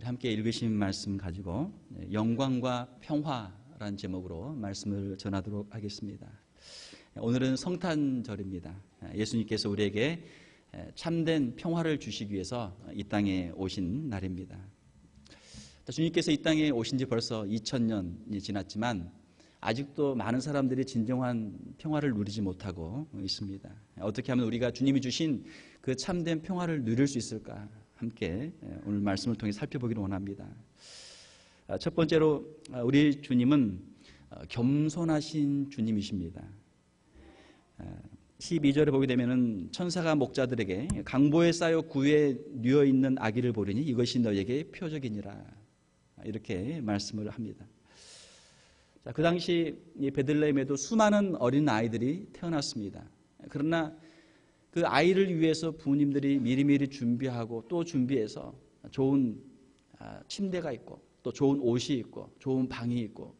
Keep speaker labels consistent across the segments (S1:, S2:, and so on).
S1: 우리 함께 읽으신 말씀 가지고 영광과 평화라는 제목으로 말씀을 전하도록 하겠습니다. 오늘은 성탄절입니다. 예수님께서 우리에게 참된 평화를 주시기 위해서 이 땅에 오신 날입니다. 주님께서 이 땅에 오신 지 벌써 2000년이 지났지만 아직도 많은 사람들이 진정한 평화를 누리지 못하고 있습니다. 어떻게 하면 우리가 주님이 주신 그 참된 평화를 누릴 수 있을까? 함께 오늘 말씀을 통해 살펴보기를 원합니다. 첫 번째로 우리 주님은 겸손하신 주님이십니다. 12절에 보게 되면은 천사가 목자들에게 강보에 쌓여 구에 누워 있는 아기를 보리니 이것이 너에게 표적이니라 이렇게 말씀을 합니다. 자, 그 당시 베들레헴에도 수많은 어린 아이들이 태어났습니다. 그러나 그 아이를 위해서 부모님들이 미리미리 준비하고 또 준비해서 좋은 아, 침대가 있고 또 좋은 옷이 있고 좋은 방이 있고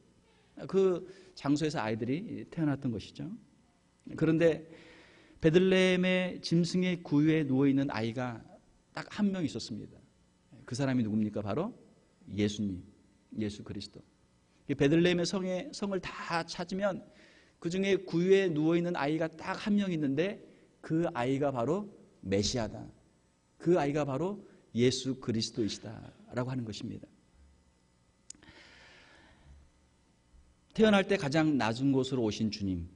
S1: 그 장소에서 아이들이 태어났던 것이죠. 그런데 베들레헴의 짐승의 구유에 누워 있는 아이가 딱 한 명 있었습니다. 그 사람이 누굽니까? 바로 예수님, 예수 그리스도. 베들레헴의 성에 성을 다 찾으면 그 중에 구유에 누워 있는 아이가 딱 한 명 있는데 그 아이가 바로 메시아다. 그 아이가 바로 예수 그리스도이시다라고 하는 것입니다. 태어날 때 가장 낮은 곳으로 오신 주님,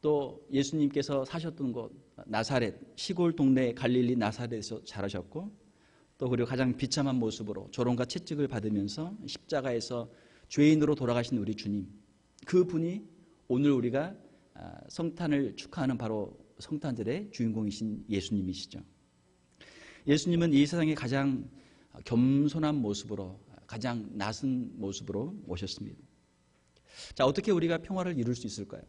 S1: 또 예수님께서 사셨던 곳 나사렛 시골 동네 갈릴리 나사렛에서 자라셨고 또 그리고 가장 비참한 모습으로 조롱과 채찍을 받으면서 십자가에서 죄인으로 돌아가신 우리 주님 그 분이 오늘 우리가 아, 성탄을 축하하는 바로 성탄절의 주인공이신 예수님이시죠. 예수님은 이 세상에 가장 겸손한 모습으로 가장 낮은 모습으로 오셨습니다. 자, 어떻게 우리가 평화를 이룰 수 있을까요?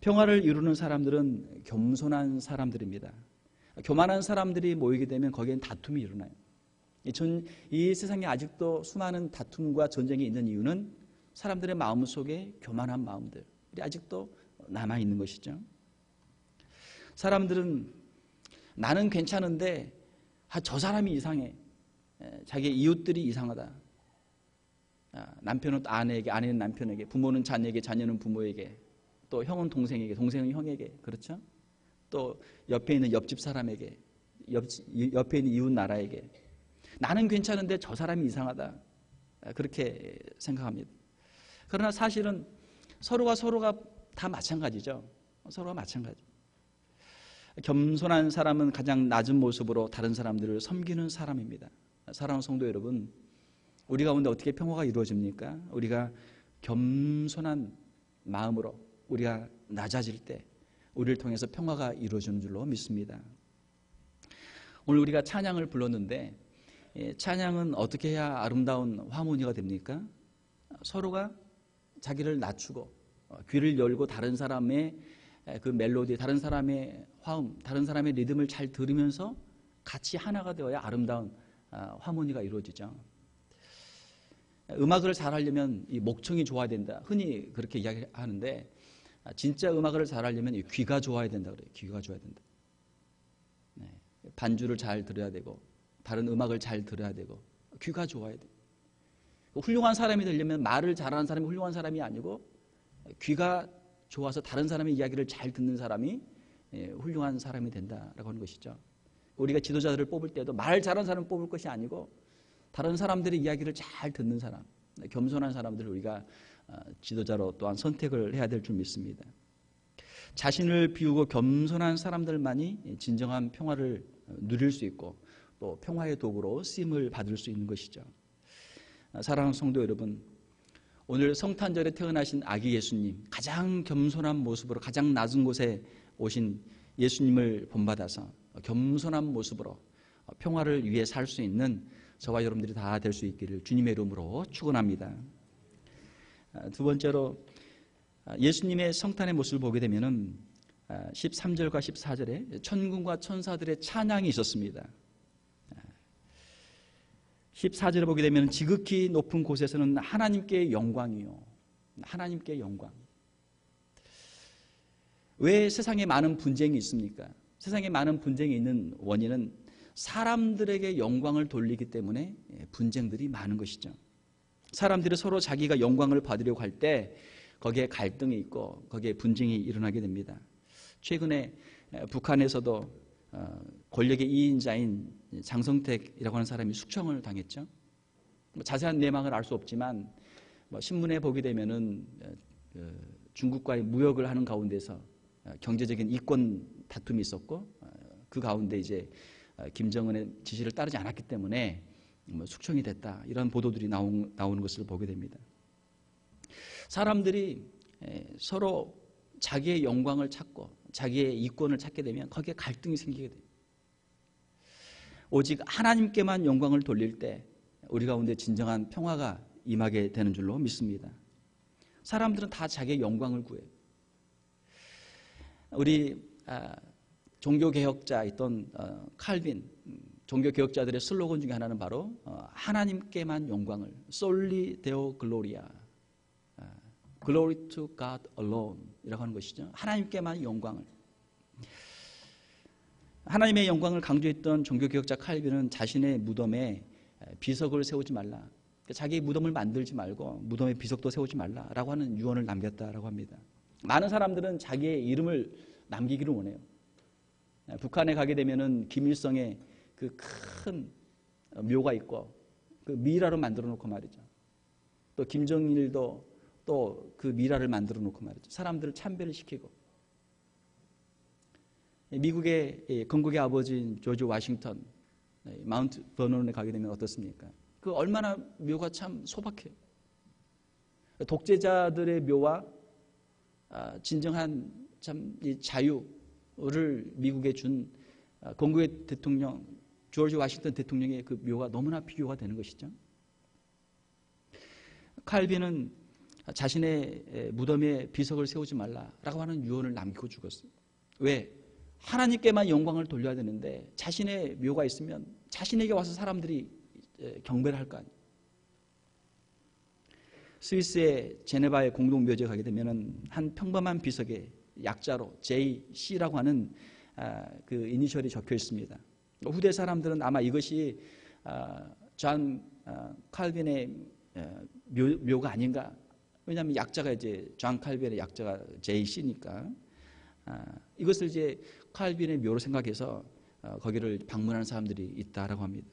S1: 평화를 이루는 사람들은 겸손한 사람들입니다. 교만한 사람들이 모이게 되면 거기엔 다툼이 일어나요. 전, 이 세상에 아직도 수많은 다툼과 전쟁이 있는 이유는 사람들의 마음 속에 교만한 마음들이 아직도 남아 있는 것이죠. 사람들은 나는 괜찮은데 아, 저 사람이 이상해. 자기 이웃들이 이상하다. 아, 남편은 아내에게, 아내는 남편에게, 부모는 자녀에게, 자녀는 부모에게, 또 형은 동생에게, 동생은 형에게, 그렇죠? 또 옆에 있는 옆집 사람에게, 옆, 옆에 있는 이웃 나라에게. 나는 괜찮은데 저 사람이 이상하다. 아, 그렇게 생각합니다. 그러나 사실은 서로가 서로가 다 마찬가지죠. 서로가 마찬가지. 겸손한 사람은 가장 낮은 모습으로 다른 사람들을 섬기는 사람입니다. 사랑하는 성도 여러분, 우리 가운데 어떻게 평화가 이루어집니까? 우리가 겸손한 마음으로 우리가 낮아질 때 우리를 통해서 평화가 이루어지는 줄로 믿습니다. 오늘 우리가 찬양을 불렀는데 예, 찬양은 어떻게 해야 아름다운 화모니가 됩니까? 서로가 자기를 낮추고 어, 귀를 열고 다른 사람의 그 멜로디, 다른 사람의 화음, 다른 사람의 리듬을 잘 들으면서 같이 하나가 되어야 아름다운 아, 화모니가 이루어지죠. 음악을 잘 하려면 이 목청이 좋아야 된다. 흔히 그렇게 이야기하는데 아, 진짜 음악을 잘 하려면 귀가 좋아야 된다 그래요. 귀가 좋아야 된다. 네. 반주를 잘 들어야 되고 다른 음악을 잘 들어야 되고 귀가 좋아야 돼. 훌륭한 사람이 되려면 말을 잘하는 사람이 훌륭한 사람이 아니고 귀가 좋아서 다른 사람의 이야기를 잘 듣는 사람이 예, 훌륭한 사람이 된다라고 하는 것이죠. 우리가 지도자들을 뽑을 때도 말 잘하는 사람 뽑을 것이 아니고 다른 사람들의 이야기를 잘 듣는 사람, 겸손한 사람들을 우리가 어, 지도자로 또한 선택을 해야 될 줄 믿습니다. 자신을 비우고 겸손한 사람들만이 진정한 평화를 누릴 수 있고 또 평화의 도구로 쓰임을 받을 수 있는 것이죠. 어, 사랑하는 성도 여러분, 오늘 성탄절에 태어나신 아기 예수님, 가장 겸손한 모습으로 가장 낮은 곳에 오신 예수님을 본받아서 겸손한 모습으로 평화를 위해 살 수 있는 저와 여러분들이 다 될 수 있기를 주님의 이름으로 축원합니다. 아, 두 번째로 아, 예수님의 성탄의 모습을 보게 되면은 13절과 아, 14절에 천군과 천사들의 찬양이 있었습니다. 14절에 보게 되면 지극히 높은 곳에서는 하나님께 영광이요. 하나님께 영광. 왜 세상에 많은 분쟁이 있습니까? 세상에 많은 분쟁이 있는 원인은 사람들에게 영광을 돌리기 때문에 예, 분쟁들이 많은 것이죠. 사람들이 서로 자기가 영광을 받으려고 할 때 거기에 갈등이 있고 거기에 분쟁이 일어나게 됩니다. 최근에 북한에서도 어, 권력의 2인자인 장성택이라고 하는 사람이 숙청을 당했죠. 뭐 자세한 내막을 알 수 없지만 뭐 신문에 보게 되면은 어, 그 중국과의 무역을 하는 가운데서 어, 경제적인 이권 다툼이 있었고 그 가운데 이제 김정은의 지시를 따르지 않았기 때문에 뭐 숙청이 됐다 이런 보도들이 나온, 나오는 것을 보게 됩니다. 사람들이 서로 자기의 영광을 찾고 자기의 이권을 찾게 되면 거기에 갈등이 생기게 돼요. 오직 하나님께만 영광을 돌릴 때 우리 가운데 진정한 평화가 임하게 되는 줄로 믿습니다. 사람들은 다 자기의 영광을 구해요. 우리 아, 종교개혁자 있던 어, 칼빈 음, 종교개혁자들의 슬로건 중에 하나는 바로 어, 하나님께만 영광을 솔리 데오 글로리아 Glory to God alone 이라고 하는 것이죠. 하나님께만 영광을. 하나님의 영광을 강조했던 종교개혁자 칼빈은 자신의 무덤에 비석을 세우지 말라. 그러니까 자기 무덤을 만들지 말고 무덤에 비석도 세우지 말라라고 하는 유언을 남겼다라고 합니다. 많은 사람들은 자기의 이름을 남기기를 원해요. 북한에 가게 되면은 김일성의 그 큰 묘가 있고 그 미라로 만들어 놓고 말이죠. 또 김정일도 또 그 미라를 만들어 놓고 말이죠. 사람들을 참배를 시키고. 미국의 건국의 아버지인 조지 워싱턴 마운트 버논에 가게 되면 어떻습니까? 그 얼마나 묘가 참 소박해요. 독재자들의 묘와 아, 진정한 참 자유를 미국에 준 아, 건국의 대통령 조지 워싱턴 대통령의 그 묘가 너무나 비교가 되는 것이죠. 칼빈은 자신의 무덤에 비석을 세우지 말라라고 하는 유언을 남기고 죽었어요. 왜? 하나님께만 영광을 돌려야 되는데 자신의 묘가 있으면 자신에게 와서 사람들이 경배를 할 거 아니에요. 스위스의 제네바의 공동묘지에 가게 되면 한 평범한 비석에 약자로 JC라고 하는 아, 그 이니셜이 적혀 있습니다. 후대 사람들은 아마 이것이 존 아, 칼빈의 묘, 가 아닌가 왜냐하면 약자가 이제 존 칼빈의 약자가 JC니까 아, 이것을 이제 칼빈의 묘로 생각해서 어, 거기를 방문하는 사람들이 있다라고 합니다.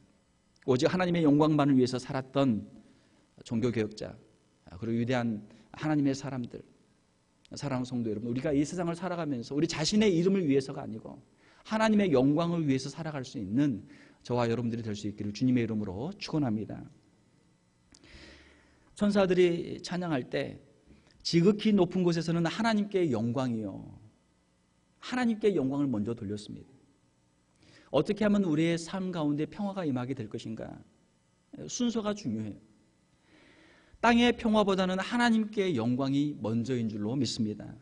S1: 오직 하나님의 영광만을 위해서 살았던 종교 개혁자 아, 그리고 위대한 하나님의 사람들 사랑하는 성도 여러분 우리가 이 세상을 살아가면서 우리 자신의 이름을 위해서가 아니고 하나님의 영광을 위해서 살아갈 수 있는 저와 여러분들이 될 수 있기를 주님의 이름으로 축원합니다. 천사들이 찬양할 때 지극히 높은 곳에서는 하나님께 영광이요. 하나님께 영광을 먼저 돌렸습니다. 어떻게 하면 우리의 삶 가운데 평화가 임하게 될 것인가? 순서가 중요해요. 땅의 평화보다는 하나님께 영광이 먼저인 줄로 믿습니다.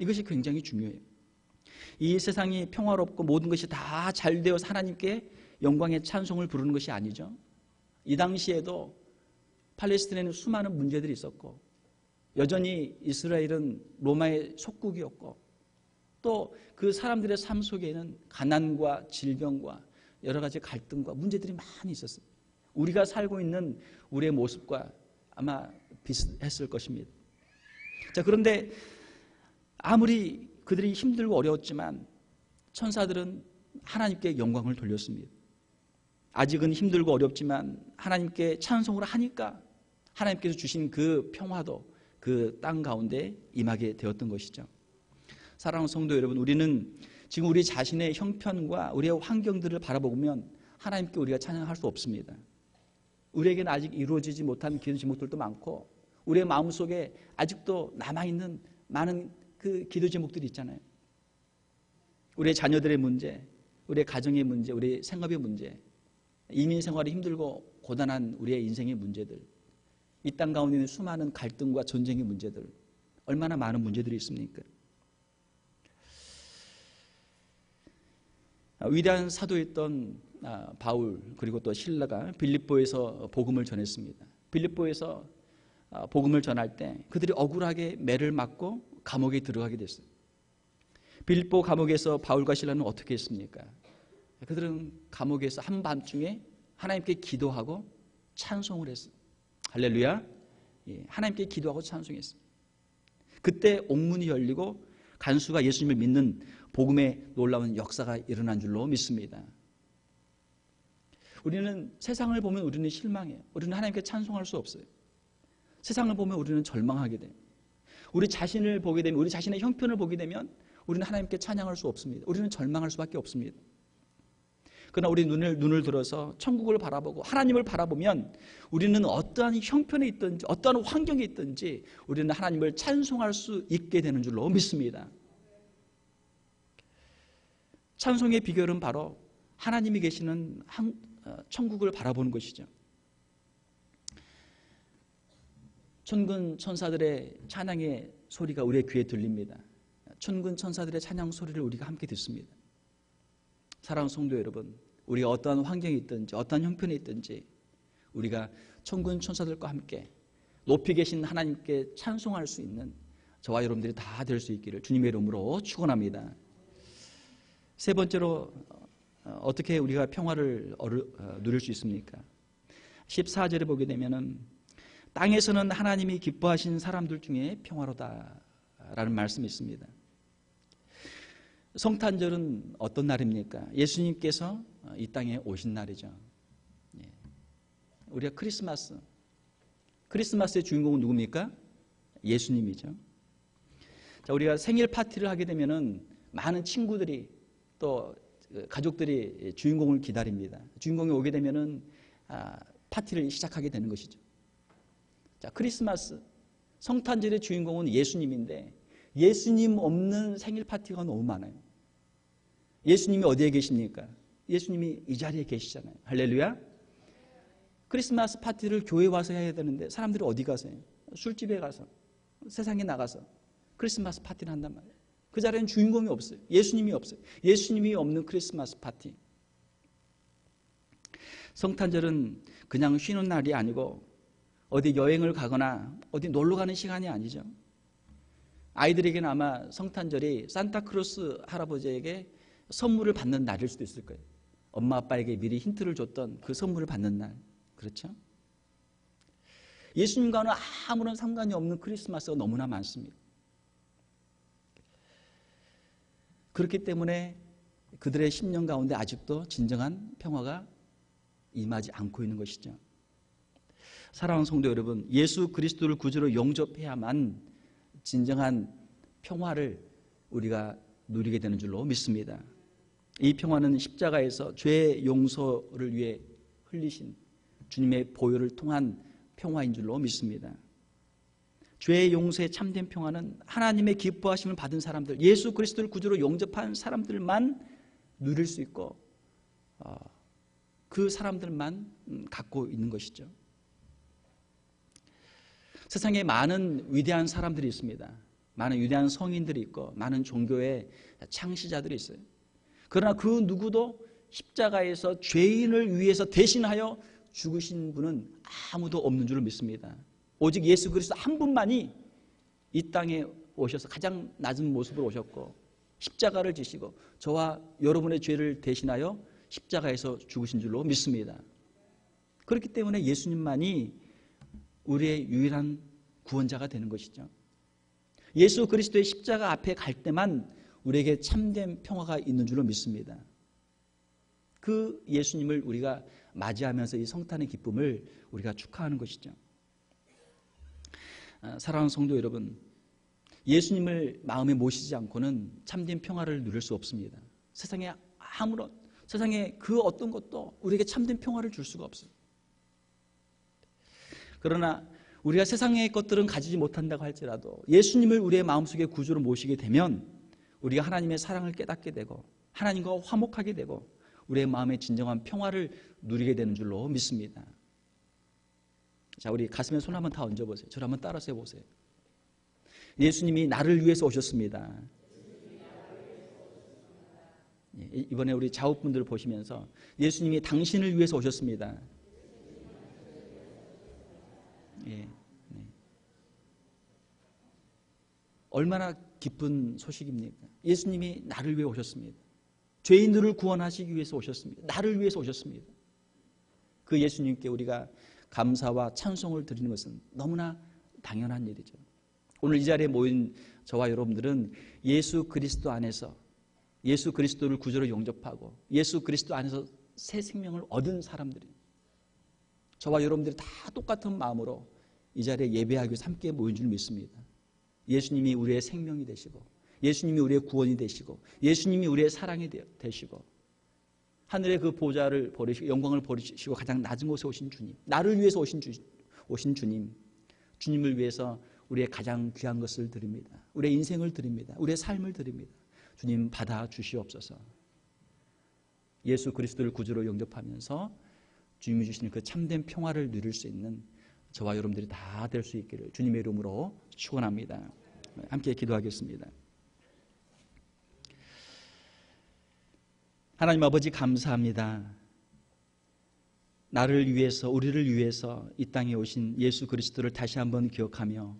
S1: 이것이 굉장히 중요해요. 이 세상이 평화롭고 모든 것이 다 잘 되어서 하나님께 영광의 찬송을 부르는 것이 아니죠. 이 당시에도 팔레스틴에는 수많은 문제들이 있었고 여전히 이스라엘은 로마의 속국이었고 또 그 사람들의 삶 속에는 가난과 질병과 여러 가지 갈등과 문제들이 많이 있었어요. 우리가 살고 있는 우리의 모습과 아마 비슷했을 것입니다. 자, 그런데 아무리 그들이 힘들고 어려웠지만 천사들은 하나님께 영광을 돌렸습니다. 아직은 힘들고 어렵지만 하나님께 찬송을 하니까 하나님께서 주신 그 평화도 그 땅 가운데 임하게 되었던 것이죠. 사랑하는 성도 여러분, 우리는 지금 우리 자신의 형편과 우리의 환경들을 바라보면 하나님께 우리가 찬양할 수 없습니다. 우리에게는 아직 이루어지지 못한 기도 제목들도 많고 우리의 마음속에 아직도 남아있는 많은 그 기도 제목들이 있잖아요. 우리의 자녀들의 문제, 우리의 가정의 문제, 우리의 생업의 문제, 이민 생활이 힘들고 고단한 우리의 인생의 문제들, 이 땅 가운데 있는 수많은 갈등과 전쟁의 문제들 얼마나 많은 문제들이 있습니까? 아, 위대한 사도였던 아, 바울 그리고 또 신라가 빌립보에서 복음을 전했습니다. 빌립보에서 아, 복음을 전할 때 그들이 억울하게 매를 맞고 감옥에 들어가게 됐어요. 빌립보 감옥에서 바울과 신라는 어떻게 했습니까? 그들은 감옥에서 한밤중에 하나님께 기도하고 찬송을 했어요. 할렐루야. 예, 하나님께 기도하고 찬송했어요. 그때 옥문이 열리고 간수가 예수님을 믿는 복음의 놀라운 역사가 일어난 줄로 믿습니다. 우리는 세상을 보면 우리는 실망해요. 우리는 하나님께 찬송할 수 없어요. 세상을 보면 우리는 절망하게 돼요. 우리 자신을 보게 되면 우리 자신의 형편을 보게 되면 우리는 하나님께 찬양할 수 없습니다. 우리는 절망할 수밖에 없습니다. 그러나 우리 눈을 눈을 들어서 천국을 바라보고 하나님을 바라보면 우리는 어떠한 형편에 있든지 어떠한 환경에 있든지 우리는 하나님을 찬송할 수 있게 되는 줄로 믿습니다. 찬송의 비결은 바로 하나님이 계시는 어, 천국을 바라보는 것이죠. 천군 천사들의 찬양의 소리가 우리의 귀에 들립니다. 천군 천사들의 찬양 소리를 우리가 함께 듣습니다. 사랑하는 성도 여러분, 우리가 어떠한 환경에 있든지 어떠한 형편에 있든지 우리가 천군 천사들과 함께 높이 계신 하나님께 찬송할 수 있는 저와 여러분들이 다 될 수 있기를 주님의 이름으로 축원합니다. 세 번째로 어, 어떻게 우리가 평화를 어, 누릴 수 있습니까? 14절에 보게 되면은 땅에서는 하나님이 기뻐하신 사람들 중에 평화로다라는 말씀이 있습니다. 성탄절은 어떤 날입니까? 예수님께서 이 땅에 오신 날이죠. 예. 우리가 크리스마스, 크리스마스의 주인공은 누굽니까? 예수님이죠. 자, 우리가 생일 파티를 하게 되면은 많은 친구들이 또 가족들이 주인공을 기다립니다. 주인공이 오게 되면은 아, 파티를 시작하게 되는 것이죠. 자, 크리스마스 성탄절의 주인공은 예수님인데 예수님 없는 생일 파티가 너무 많아요. 예수님이 어디에 계십니까? 예수님이 이 자리에 계시잖아요. 할렐루야. 크리스마스 파티를 교회 와서 해야 되는데 사람들이 어디 가서 해요? 술집에 가서 세상에 나가서 크리스마스 파티를 한단 말이에요. 그 자리에는 주인공이 없어요. 예수님이 없어요. 예수님이 없는 크리스마스 파티. 성탄절은 그냥 쉬는 날이 아니고 어디 여행을 가거나 어디 놀러 가는 시간이 아니죠. 아이들에게는 아마 성탄절이 산타크로스 할아버지에게 선물을 받는 날일 수도 있을 거예요. 엄마 아빠에게 미리 힌트를 줬던 그 선물을 받는 날. 그렇죠? 예수님과는 아무런 상관이 없는 크리스마스가 너무나 많습니다. 그렇기 때문에 그들의 심령 가운데 아직도 진정한 평화가 임하지 않고 있는 것이죠. 사랑하는 성도 여러분, 예수 그리스도를 구주로 영접해야만 진정한 평화를 우리가 누리게 되는 줄로 믿습니다. 이 평화는 십자가에서 죄 용서를 위해 흘리신 주님의 보혈을 통한 평화인 줄로 믿습니다. 죄의 용서에 참된 평화는 하나님의 기뻐하심을 받은 사람들, 예수 그리스도를 구주로 용접한 사람들만 누릴 수 있고 어, 그 사람들만 음, 갖고 있는 것이죠. 세상에 많은 위대한 사람들이 있습니다. 많은 위대한 성인들이 있고 많은 종교의 창시자들이 있어요. 그러나 그 누구도 십자가에서 죄인을 위해서 대신하여 죽으신 분은 아무도 없는 줄 믿습니다. 오직 예수 그리스도 한 분만이 이 땅에 오셔서 가장 낮은 모습으로 오셨고 십자가를 지시고 저와 여러분의 죄를 대신하여 십자가에서 죽으신 줄로 믿습니다. 그렇기 때문에 예수님만이 우리의 유일한 구원자가 되는 것이죠. 예수 그리스도의 십자가 앞에 갈 때만 우리에게 참된 평화가 있는 줄로 믿습니다. 그 예수님을 우리가 맞이하면서 이 성탄의 기쁨을 우리가 축하하는 것이죠. 아, 사랑하는 성도 여러분, 예수님을 마음에 모시지 않고는 참된 평화를 누릴 수 없습니다. 세상에 아무런 세상에 그 어떤 것도 우리에게 참된 평화를 줄 수가 없어요. 그러나 우리가 세상의 것들은 가지지 못한다고 할지라도 예수님을 우리의 마음속에 구주로 모시게 되면 우리가 하나님의 사랑을 깨닫게 되고 하나님과 화목하게 되고 우리의 마음에 진정한 평화를 누리게 되는 줄로 믿습니다. 자, 우리 가슴에 손 한번 다 얹어보세요. 저를 한번 따라서 해보세요. 예수님이 나를 위해서 오셨습니다. 예, 이번에 우리 자우분들 보시면서 예수님이 당신을 위해서 오셨습니다. 예, 네. 얼마나 기쁜 소식입니까? 예수님이 나를 위해 오셨습니다. 죄인들을 구원하시기 위해서 오셨습니다. 나를 위해서 오셨습니다. 그 예수님께 우리가 감사와 찬송을 드리는 것은 너무나 당연한 일이죠. 오늘 이 자리에 모인 저와 여러분들은 예수 그리스도 안에서 예수 그리스도를 구주로 영접하고 예수 그리스도 안에서 새 생명을 얻은 사람들이 저와 여러분들이 다 똑같은 마음으로 이 자리에 예배하기 위해서 함께 모인 줄 믿습니다. 예수님이 우리의 생명이 되시고 예수님이 우리의 구원이 되시고 예수님이 우리의 사랑이 되시고 하늘의 그 보좌를 버리시고 영광을 버리시고 가장 낮은 곳에 오신 주님 나를 위해서 오신, 주, 오신 주님 주님을 위해서 우리의 가장 귀한 것을 드립니다. 우리의 인생을 드립니다. 우리의 삶을 드립니다. 주님 받아 주시옵소서. 예수 그리스도를 구주로 영접하면서 주님이 주시는 그 참된 평화를 누릴 수 있는 저와 여러분들이 다 될 수 있기를 주님의 이름으로 축원합니다. 함께 기도하겠습니다. 하나님 아버지 감사합니다. 나를 위해서 우리를 위해서 이 땅에 오신 예수 그리스도를 다시 한번 기억하며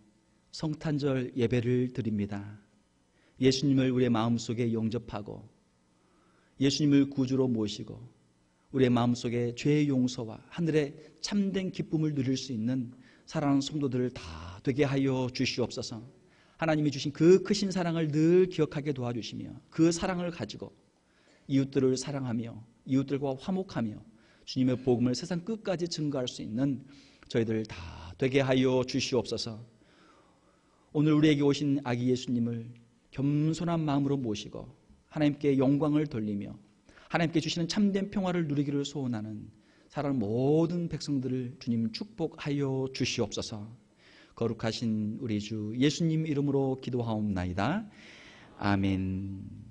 S1: 성탄절 예배를 드립니다. 예수님을 우리의 마음속에 영접하고 예수님을 구주로 모시고 우리의 마음속에 죄의 용서와 하늘의 참된 기쁨을 누릴 수 있는 사랑하는 성도들을 다 되게 하여 주시옵소서. 하나님이 주신 그 크신 사랑을 늘 기억하게 도와주시며 그 사랑을 가지고 이웃들을 사랑하며 이웃들과 화목하며 주님의 복음을 세상 끝까지 증거할 수 있는 저희들 다 되게 하여 주시옵소서. 오늘 우리에게 오신 아기 예수님을 겸손한 마음으로 모시고 하나님께 영광을 돌리며 하나님께 주시는 참된 평화를 누리기를 소원하는 사랑 모든 백성들을 주님 축복하여 주시옵소서. 거룩하신 우리 주 예수님 이름으로 기도하옵나이다. 아멘.